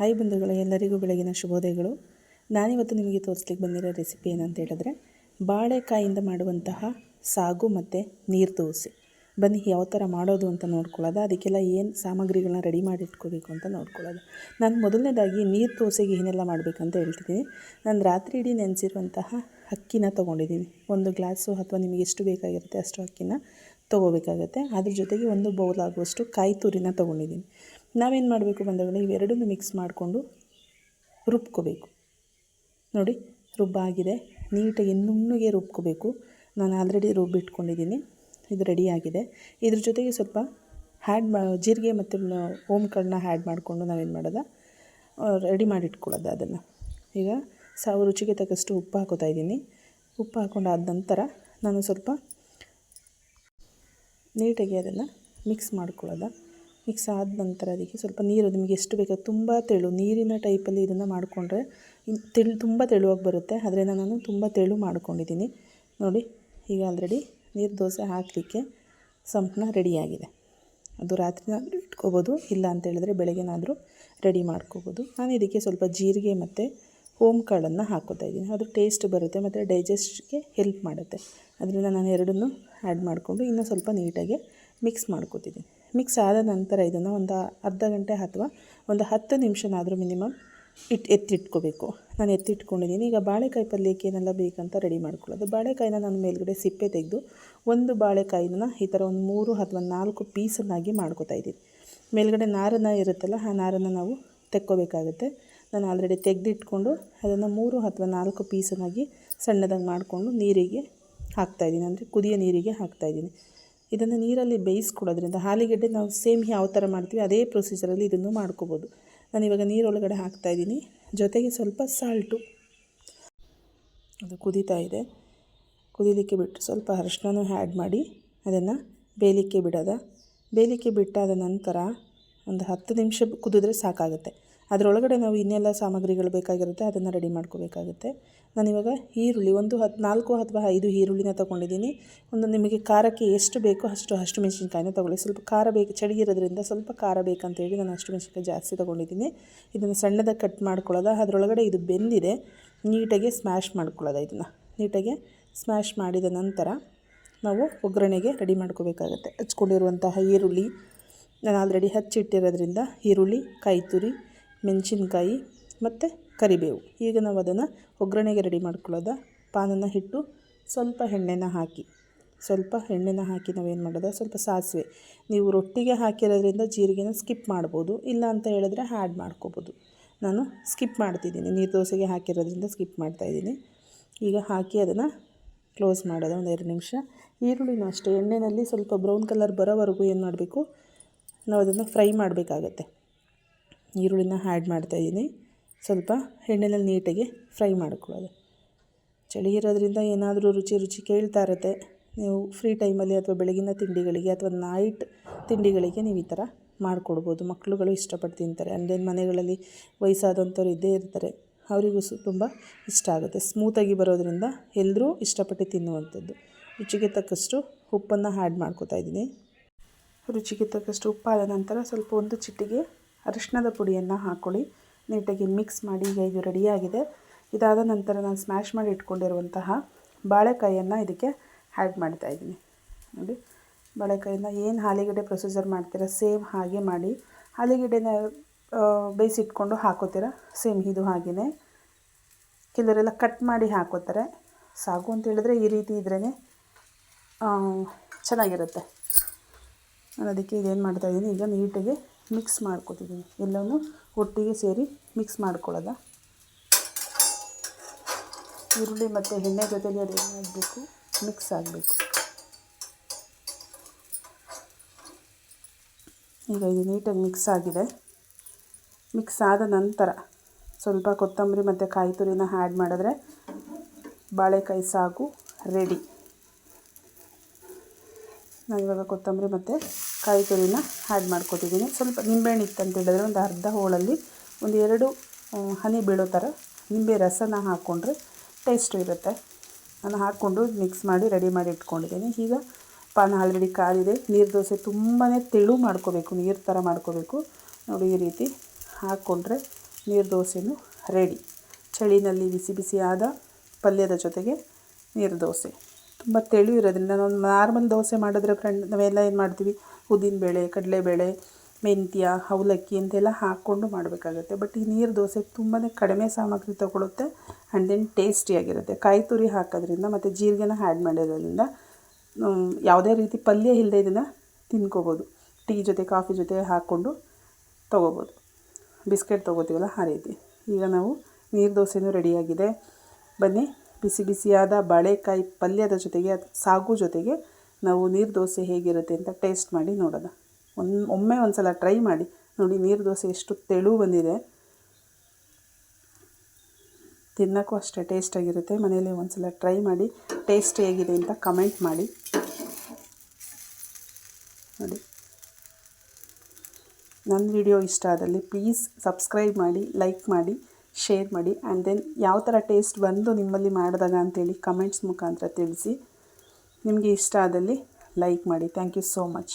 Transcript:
Hi ಬಂಧುಗಳೇ, ಎಲ್ಲರಿಗೂ ಬೆಳಗಿನ ಶುಭೋದಯಗಳು. ನಾನಿವತ್ತು ನಿಮಗೆ ತೋರಿಸ್ಲಿಕ್ಕೆ ಬಂದಿರೋ ರೆಸಿಪಿ ಏನಂತ ಹೇಳಿದ್ರೆ, ಬಾಳೆಕಾಯಿಂದ ಮಾಡುವಂತಹ ಸಾಗು ಮತ್ತು ನೀರು ದೋಸೆ. ಬನ್ನಿ, ಯಾವ ಥರ ಮಾಡೋದು ಅಂತ ನೋಡ್ಕೊಳ್ಳೋದು, ಅದಕ್ಕೆಲ್ಲ ಏನು ಸಾಮಗ್ರಿಗಳನ್ನ ರೆಡಿ ಮಾಡಿ ಇಟ್ಕೋಬೇಕು ಅಂತ ನೋಡ್ಕೊಳ್ಳೋದು. ನಾನು ಮೊದಲನೇದಾಗಿ ನೀರು ದೋಸೆಗೆ ಏನೆಲ್ಲ ಮಾಡಬೇಕಂತ ಹೇಳ್ತಿದ್ದೀನಿ. ನಾನು ರಾತ್ರಿ ಇಡೀ ನೆನೆಸಿರುವಂತಹ ಅಕ್ಕಿನ ತೊಗೊಂಡಿದ್ದೀನಿ. ಒಂದು ಗ್ಲಾಸು ಅಥವಾ ನಿಮಗೆ ಎಷ್ಟು ಬೇಕಾಗಿರುತ್ತೆ ಅಷ್ಟು ಅಕ್ಕಿನ ತೊಗೋಬೇಕಾಗತ್ತೆ. ಅದ್ರ ಜೊತೆಗೆ ಒಂದು ಬೌಲ್ ಆಗುವಷ್ಟು ಕಾಯಿ ತುರಿನ ತೊಗೊಂಡಿದ್ದೀನಿ. ನಾವೇನು ಮಾಡಬೇಕು ಬಂದಾಗ ಇವೆರಡನ್ನೂ ಮಿಕ್ಸ್ ಮಾಡಿಕೊಂಡು ರುಬ್ಕೋಬೇಕು. ನೋಡಿ, ರುಬ್ಬಾಗಿದೆ. ನೀಟಾಗಿ ನುಣ್ಣಗೆ ರುಬ್ಕೋಬೇಕು. ನಾನು ಆಲ್ರೆಡಿ ರುಬ್ಬಿಟ್ಕೊಂಡಿದ್ದೀನಿ. ಇದು ರೆಡಿಯಾಗಿದೆ ಇದ್ರ ಜೊತೆಗೆ ಸ್ವಲ್ಪ ಹ್ಯಾಡ್ ಮಾ, ಜೀರಿಗೆ ಮತ್ತು ಓಮ್ಗಳನ್ನ ಹ್ಯಾಡ್ ಮಾಡಿಕೊಂಡು ನಾವೇನು ಮಾಡೋದ? ರೆಡಿ ಮಾಡಿ ಇಟ್ಕೊಳ್ಳೋದು ಅದನ್ನು. ಈಗ ಸಾವು ರುಚಿಗೆ ತಕ್ಕಷ್ಟು ಉಪ್ಪು ಹಾಕೋತಾ ಇದ್ದೀನಿ. ಉಪ್ಪು ಹಾಕೊಂಡಾದ ನಂತರ ನಾನು ಸ್ವಲ್ಪ ನೀಟಾಗಿ ಅದನ್ನು ಮಿಕ್ಸ್ ಮಾಡ್ಕೊಳ್ಳೋದ. ಮಿಕ್ಸ್ ಆದ ನಂತರ ಅದಕ್ಕೆ ಸ್ವಲ್ಪ ನೀರು, ನಿಮಗೆ ಎಷ್ಟು ಬೇಕೋ ತುಂಬ ತೆಳು, ನೀರಿನ ಟೈಪಲ್ಲಿ ಇದನ್ನು ಮಾಡಿಕೊಂಡ್ರೆ ತೆಳು ತುಂಬ ತೆಳುವಾಗಿ ಬರುತ್ತೆ. ಅದರಿಂದ ನಾನು ತುಂಬ ತೆಳು ಮಾಡ್ಕೊಂಡಿದ್ದೀನಿ. ನೋಡಿ, ಈಗ ಆಲ್ರೆಡಿ ನೀರು ದೋಸೆ ಹಾಕಲಿಕ್ಕೆ ಸಂಪನ್ನ ರೆಡಿಯಾಗಿದೆ ಅದು ರಾತ್ರಿನಾದರೂ ಇಟ್ಕೋಬೋದು, ಇಲ್ಲ ಅಂತೇಳಿದ್ರೆ ಬೆಳಗ್ಗೆನಾದರೂ ರೆಡಿ ಮಾಡ್ಕೋಬೋದು. ನಾನು ಇದಕ್ಕೆ ಸ್ವಲ್ಪ ಜೀರಿಗೆ ಮತ್ತು ಓಮ್ ಕಾಳನ್ನು ಹಾಕೋತಾ ಇದ್ದೀನಿ. ಅದು ಟೇಸ್ಟ್ ಬರುತ್ತೆ, ಮತ್ತು ಡೈಜೆಸ್ಟ್ಗೆ ಹೆಲ್ಪ್ ಮಾಡುತ್ತೆ. ಅದರಿಂದ ನಾನು ಎರಡನ್ನೂ ಆ್ಯಡ್ ಮಾಡಿಕೊಂಡು ಇನ್ನೂ ಸ್ವಲ್ಪ ನೀಟಾಗಿ ಮಿಕ್ಸ್ ಮಾಡ್ಕೋತಿದ್ದೀನಿ. ಮಿಕ್ಸ್ ಆದ ನಂತರ ಇದನ್ನು ಒಂದು ಅರ್ಧ ಗಂಟೆ ಅಥವಾ ಒಂದು ಹತ್ತು ನಿಮಿಷನಾದರೂ ಮಿನಿಮಮ್ ಇಟ್ಟು ಎತ್ತಿಟ್ಕೋಬೇಕು. ನಾನು ಎತ್ತಿಟ್ಕೊಂಡಿದ್ದೀನಿ. ಈಗ ಬಾಳೆಕಾಯಿ ಪಲ್ಯಕ್ಕೆ ಏನೆಲ್ಲ ಬೇಕಂತ ರೆಡಿ ಮಾಡ್ಕೊಳ್ಳೋದು. ಬಾಳೆಕಾಯಿನ ನಾನು ಮೇಲ್ಗಡೆ ಸಿಪ್ಪೆ ತೆಗೆದು ಒಂದು ಬಾಳೆಕಾಯಿನ ಈ ಥರ ಒಂದು ಮೂರು ಅಥವಾ ನಾಲ್ಕು ಪೀಸನ್ನಾಗಿ ಮಾಡ್ಕೋತಾ ಇದ್ದೀನಿ. ಮೇಲ್ಗಡೆ ನಾರನ್ನ ಇರುತ್ತಲ್ಲ, ಆ ನಾರನ್ನು ನಾವು ತೆಕ್ಕೋಬೇಕಾಗುತ್ತೆ. ನಾನು ಆಲ್ರೆಡಿ ತೆಗೆದಿಟ್ಕೊಂಡು ಅದನ್ನು ಮೂರು ಅಥವಾ ನಾಲ್ಕು ಪೀಸನ್ನಾಗಿ ಸಣ್ಣದಾಗಿ ಮಾಡಿಕೊಂಡು ನೀರಿಗೆ ಹಾಕ್ತಾಯಿದ್ದೀನಿ ಅಂದರೆ ಕುದಿಯೋ ನೀರಿಗೆ ಹಾಕ್ತಾಯಿದ್ದೀನಿ ಇದನ್ನು ನೀರಲ್ಲಿ ಬೇಯಿಸ್ಕೊಡೋದ್ರಿಂದ ಹಾಲಿಗೆಡ್ಡೆ ನಾವು ಸೇಮ್ ಯಾವ ಥರ ಮಾಡ್ತೀವಿ, ಅದೇ ಪ್ರೊಸೀಜರಲ್ಲಿ ಇದನ್ನು ಮಾಡ್ಕೋಬೋದು. ನಾನು ಇವಾಗ ನೀರೊಳಗಡೆ ಹಾಕ್ತಾಯಿದ್ದೀನಿ ಜೊತೆಗೆ ಸ್ವಲ್ಪ ಸಾಲ್ಟು ಅದು ಕುದೀತಾ ಇದೆ. ಕುದೀಲಿಕ್ಕೆ ಬಿಟ್ಟು ಸ್ವಲ್ಪ ಅರಶಿನೂ ಆ್ಯಡ್ ಮಾಡಿ ಅದನ್ನು ಬೇಯಲಿಕ್ಕೆ ಬಿಡೋದ. ಬೇಯಲಿಕ್ಕೆ ಬಿಟ್ಟಾದ ನಂತರ ಒಂದು ಹತ್ತು ನಿಮಿಷ ಕುದಿದ್ರೆ ಸಾಕಾಗುತ್ತೆ. ಅದರೊಳಗಡೆ ನಾವು ಇನ್ನೆಲ್ಲ ಸಾಮಗ್ರಿಗಳು ಬೇಕಾಗಿರುತ್ತೆ, ಅದನ್ನು ರೆಡಿ ಮಾಡ್ಕೋಬೇಕಾಗುತ್ತೆ. ನಾನಿವಾಗ ಈರುಳ್ಳಿ, ಒಂದು ಹತ್ತು ನಾಲ್ಕು ಅಥವಾ ಐದು ಈರುಳ್ಳಿನ ತೊಗೊಂಡಿದ್ದೀನಿ. ಒಂದು ನಿಮಗೆ ಖಾರಕ್ಕೆ ಎಷ್ಟು ಬೇಕೋ ಅಷ್ಟು ಅಷ್ಟು ಮೆಣಸಿನ್ಕಾಯಿನ ತೊಗೊಳ್ಳಿ. ಸ್ವಲ್ಪ ಖಾರ ಬೇಕು, ಚಳಿ ಇರೋದ್ರಿಂದ ಸ್ವಲ್ಪ ಖಾರ ಬೇಕಂತೇಳಿ ನಾನು ಅಷ್ಟು ಮೆಣಸಿನ್ಕಾಯಿ ಜಾಸ್ತಿ ತೊಗೊಂಡಿದ್ದೀನಿ. ಇದನ್ನು ಸಣ್ಣದಾಗಿ ಕಟ್ ಮಾಡ್ಕೊಳ್ಳೋದ, ಅದರೊಳಗಡೆ ಇದು ಬೆಂದಿದೆ, ನೀಟಾಗಿ ಸ್ಮ್ಯಾಶ್ ಮಾಡ್ಕೊಳ್ಳೋದ ಇದನ್ನು. ನೀಟಾಗಿ ಸ್ಮ್ಯಾಶ್ ಮಾಡಿದ ನಂತರ ನಾವು ಒಗ್ಗರಣೆಗೆ ರೆಡಿ ಮಾಡ್ಕೋಬೇಕಾಗತ್ತೆ. ಹಚ್ಕೊಂಡಿರುವಂತಹ ಈರುಳ್ಳಿ, ನಾನು ಆಲ್ರೆಡಿ ಹಚ್ಚಿಟ್ಟಿರೋದ್ರಿಂದ ಈರುಳ್ಳಿ ಕಾಯಿ ಮೆಣಸಿನ್ಕಾಯಿ ಮತ್ತು ಕರಿಬೇವು. ಈಗ ನಾವು ಅದನ್ನು ಒಗ್ಗರಣೆಗೆ ರೆಡಿ ಮಾಡ್ಕೊಳ್ಳೋದ. ಪಾನನ್ನು ಹಿಟ್ಟು ಸ್ವಲ್ಪ ಎಣ್ಣೆನ ಹಾಕಿ. ಸ್ವಲ್ಪ ಎಣ್ಣೆನ ಹಾಕಿ ನಾವೇನು ಮಾಡೋದು? ಸ್ವಲ್ಪ ಸಾಸಿವೆ. ನೀವು ರೊಟ್ಟಿಗೆ ಹಾಕಿರೋದ್ರಿಂದ ಜೀರಿಗೆನ ಸ್ಕಿಪ್ ಮಾಡ್ಬೋದು. ಇಲ್ಲ ಅಂತ ಹೇಳಿದ್ರೆ ಆ್ಯಡ್ ಮಾಡ್ಕೋಬೋದು. ನಾನು ಸ್ಕಿಪ್ ಮಾಡ್ತಿದ್ದೀನಿ. ನೀರು ದೋಸೆಗೆ ಹಾಕಿರೋದ್ರಿಂದ ಸ್ಕಿಪ್ ಮಾಡ್ತಾಯಿದ್ದೀನಿ ಈಗ ಹಾಕಿ ಅದನ್ನು ಕ್ಲೋಸ್ ಮಾಡೋದು. ಒಂದು ಎರಡು ನಿಮಿಷ. ಈರುಳ್ಳಿನೂ ಅಷ್ಟೇ. ಎಣ್ಣೆಯಲ್ಲಿ ಸ್ವಲ್ಪ ಬ್ರೌನ್ ಕಲರ್ ಬರೋವರೆಗೂ ಏನು ಮಾಡಬೇಕು? ನಾವು ಅದನ್ನು ಫ್ರೈ ಮಾಡಬೇಕಾಗತ್ತೆ. ಈರುಳ್ಳಿನ ಆ್ಯಡ್ ಮಾಡ್ತಾಯಿದ್ದೀನಿ ಸ್ವಲ್ಪ ಎಣ್ಣೆಯಲ್ಲಿ ನೀಟಾಗಿ ಫ್ರೈ ಮಾಡ್ಕೊಳ್ಳೋದು. ಚಳಿ ಇರೋದ್ರಿಂದ ಏನಾದರೂ ರುಚಿ ರುಚಿ ಕೇಳ್ತಾ ಇರುತ್ತೆ. ನೀವು ಫ್ರೀ ಟೈಮಲ್ಲಿ ಅಥವಾ ಬೆಳಗಿನ ತಿಂಡಿಗಳಿಗೆ ಅಥವಾ ನೈಟ್ ತಿಂಡಿಗಳಿಗೆ ನೀವು ಈ ಥರ ಮಾಡಿಕೊಡ್ಬೋದು. ಮಕ್ಕಳುಗಳು ಇಷ್ಟಪಟ್ಟು ತಿಂತಾರೆ. ಅಂದರೆ ಮನೆಗಳಲ್ಲಿ ವಯಸ್ಸಾದಂಥವ್ರು ಇದ್ದೇ ಇರ್ತಾರೆ. ಅವರಿಗೂ ಸು ತುಂಬ ಇಷ್ಟ ಆಗುತ್ತೆ. ಸ್ಮೂತಾಗಿ ಬರೋದರಿಂದ ಎಲ್ಲರೂ ಇಷ್ಟಪಟ್ಟು ತಿನ್ನುವಂಥದ್ದು. ರುಚಿಗೆ ತಕ್ಕಷ್ಟು ಉಪ್ಪನ್ನು ಆ್ಯಡ್ ಮಾಡ್ಕೋತಾ ಇದ್ದೀನಿ. ರುಚಿಗೆ ತಕ್ಕಷ್ಟು ಉಪ್ಪಾದ ನಂತರ ಸ್ವಲ್ಪ ಒಂದು ಚಿಟಿಗೆ ಅರಿಶಿಣದ ಪುಡಿಯನ್ನು ಹಾಕ್ಕೊಳ್ಳಿ ನೀಟಾಗಿ ಮಿಕ್ಸ್ ಮಾಡಿ ಈಗ ಇದು ರೆಡಿಯಾಗಿದೆ ಇದಾದ ನಂತರ ನಾನು ಸ್ಮ್ಯಾಶ್ ಮಾಡಿ ಇಟ್ಕೊಂಡಿರುವಂತಹ ಬಾಳೆಕಾಯಿಯನ್ನು ಇದಕ್ಕೆ ಆ್ಯಡ್ ಮಾಡ್ತಾಯಿದ್ದೀನಿ ನೋಡಿ ಬಾಳೆಕಾಯಿನ ಏನು ಹಾಲಿಗೆಡೆ ಪ್ರೊಸೀಜರ್ ಮಾಡ್ತೀರ ಸೇಮ್ ಹಾಗೆ ಮಾಡಿ. ಆಲೂಗಡ್ಡೆನ ಬೇಯಿಸಿಟ್ಕೊಂಡು ಹಾಕೋತೀರ ಸೇಮ್ ಇದು ಹಾಗೆಯೇ ಕೆಲವರೆಲ್ಲ ಕಟ್ ಮಾಡಿ ಹಾಕೋತಾರೆ. ಸಾಗು ಅಂತ ಹೇಳಿದ್ರೆ ಈ ರೀತಿ ಇದ್ರೇ ಚೆನ್ನಾಗಿರುತ್ತೆ. ನಾನು ಅದಕ್ಕೆ ಇದೇನು ಮಾಡ್ತಾಯಿದ್ದೀನಿ ಈಗ ನೀಟಾಗಿ ಮಿಕ್ಸ್ ಮಾಡ್ಕೊತಿದ್ದೀನಿ ಎಲ್ಲವೂ ಒಟ್ಟಿಗೆ ಸೇರಿ ಮಿಕ್ಸ್ ಮಾಡ್ಕೊಳ್ಳೋದ. ಈರುಳ್ಳಿ ಮತ್ತು ಎಣ್ಣೆ ಜೊತೆಗೆ ಅದು ಏನಾಗಬೇಕು ಮಿಕ್ಸ್ ಆಗಬೇಕು. ಈಗ ಇದು ನೀಟಾಗಿ ಮಿಕ್ಸ್ ಆಗಿದೆ. ಮಿಕ್ಸ್ ಆದ ನಂತರ ಸ್ವಲ್ಪ ಕೊತ್ತಂಬರಿ ಮತ್ತು ಕಾಯಿ ತುರಿನ ಆ್ಯಡ್ ಮಾಡಿದ್ರೆ ಬಾಳೆಕಾಯಿ ಸಾಗು ರೆಡಿ ನಾನು ಇವಾಗ ಕೊತ್ತಂಬರಿ ಮತ್ತು ಕಾಯಿ ತುರಿನ ಆ್ಯಡ್ ಮಾಡ್ಕೊತಿದ್ದೀನಿ. ಸ್ವಲ್ಪ ನಿಂಬೆಹಣ್ಣು ಇತ್ತು ಅಂತ ಹೇಳಿದ್ರೆ ಒಂದು ಅರ್ಧ ಹೋಳಲ್ಲಿ ಒಂದು ಎರಡು ಹನಿ ಬೀಳೋ ಥರ ನಿಂಬೆ ರಸನ ಹಾಕ್ಕೊಂಡ್ರೆ ಟೇಸ್ಟು ಇರುತ್ತೆ. ನಾನು ಹಾಕ್ಕೊಂಡು ಮಿಕ್ಸ್ ಮಾಡಿ ರೆಡಿ ಮಾಡಿ ಇಟ್ಕೊಂಡಿದ್ದೀನಿ. ಈಗ ಪಾನ ಆಲ್ರೆಡಿ ಕಾದಿದೆ. ನೀರು ದೋಸೆ ತುಂಬಾ ತೆಳು ಮಾಡ್ಕೋಬೇಕು, ನೀರು ಥರ ಮಾಡ್ಕೋಬೇಕು. ನೋಡಿ ಈ ರೀತಿ ಹಾಕ್ಕೊಂಡ್ರೆ ನೀರು ದೋಸೆನೂ ರೆಡಿ ಚಳಿನಲ್ಲಿ ಬಿಸಿ ಬಿಸಿಯಾದ ಪಲ್ಯದ ಜೊತೆಗೆ ನೀರು ದೋಸೆ. ತುಂಬ ತೆಳು ಇರೋದ್ರಿಂದ ನಾವು ನಾರ್ಮಲ್ ದೋಸೆ ಮಾಡಿದ್ರೆ ಫ್ರೆಂಡ್ ನಾವೆಲ್ಲ ಏನು ಮಾಡ್ತೀವಿ? ಉದ್ದಿನಬೇಳೆ ಕಡಲೆಬೇಳೆ ಮೆಂತ್ಯ, ಅವಲಕ್ಕಿ ಅಂತೆಲ್ಲ ಹಾಕ್ಕೊಂಡು ಮಾಡಬೇಕಾಗುತ್ತೆ. ಬಟ್ ಈ ನೀರು ದೋಸೆ ತುಂಬಾ ಕಡಿಮೆ ಸಾಮಗ್ರಿ ತೊಗೊಳುತ್ತೆ ಆ್ಯಂಡ್ ದೆನ್ ಟೇಸ್ಟಿಯಾಗಿರುತ್ತೆ ಕಾಯಿ ತುರಿ ಹಾಕೋದ್ರಿಂದ ಮತ್ತು ಜೀರಿಗೆನ ಆ್ಯಡ್ ಮಾಡಿರೋದ್ರಿಂದ ಯಾವುದೇ ರೀತಿ ಪಲ್ಯ ಇಲ್ಲದೆ ಇದನ್ನು ತಿನ್ಕೋಬೋದು. ಟೀ ಜೊತೆ, ಕಾಫಿ ಜೊತೆ ಹಾಕ್ಕೊಂಡು ತೊಗೋಬೋದು. ಬಿಸ್ಕೆಟ್ ತೊಗೋತೀವಲ್ಲ, ಆ ರೀತಿ. ಈಗ ನಾವು ನೀರು ದೋಸೆನೂ ರೆಡಿಯಾಗಿದೆ ಬನ್ನಿ. ಬಿಸಿ ಬಿಸಿಯಾದ ಬಾಳೆಕಾಯಿ ಪಲ್ಯದ ಜೊತೆಗೆ, ಅದು ಸಾಗು ಜೊತೆಗೆ ನಾವು ನೀರು ದೋಸೆ ಹೇಗಿರುತ್ತೆ ಅಂತ ಟೇಸ್ಟ್ ಮಾಡಿ ನೋಡೋಣ. ಒಂದು, ಒಮ್ಮೆ ಒಂದು ಸಲ ಟ್ರೈ ಮಾಡಿ ನೋಡಿ ನೀರು ದೋಸೆ ಎಷ್ಟು ತೆಳು ಬಂದಿದೆ. ತಿನ್ನೋಕ್ಕೂ ಅಷ್ಟೇ ಟೇಸ್ಟಾಗಿರುತ್ತೆ ಮನೆಯಲ್ಲಿ ಒಂದು ಸಲ ಟ್ರೈ ಮಾಡಿ ಟೇಸ್ಟ್ ಹೇಗಿದೆ ಅಂತ ಕಮೆಂಟ್ ಮಾಡಿ. ನೋಡಿ. ನನ್ನ ವಿಡಿಯೋ ಇಷ್ಟ ಆದಲ್ಲಿ ಪ್ಲೀಸ್ ಸಬ್ಸ್ಕ್ರೈಬ್ ಮಾಡಿ ಲೈಕ್ ಮಾಡಿ. ಶೇರ್ ಮಾಡಿ. ಆ್ಯಂಡ್ ದೆನ್ ಯಾವ ಥರ ಟೇಸ್ಟ್ ಬಂದು ನಿಮ್ಮಲ್ಲಿ ಮಾಡಿದಾಗ ಅಂತೇಳಿ ಕಮೆಂಟ್ಸ್ ಮುಖಾಂತರ ತಿಳಿಸಿ. ನಿಮಗೆ ಇಷ್ಟ ಆದಲ್ಲಿ ಲೈಕ್ ಮಾಡಿ. Thank you so much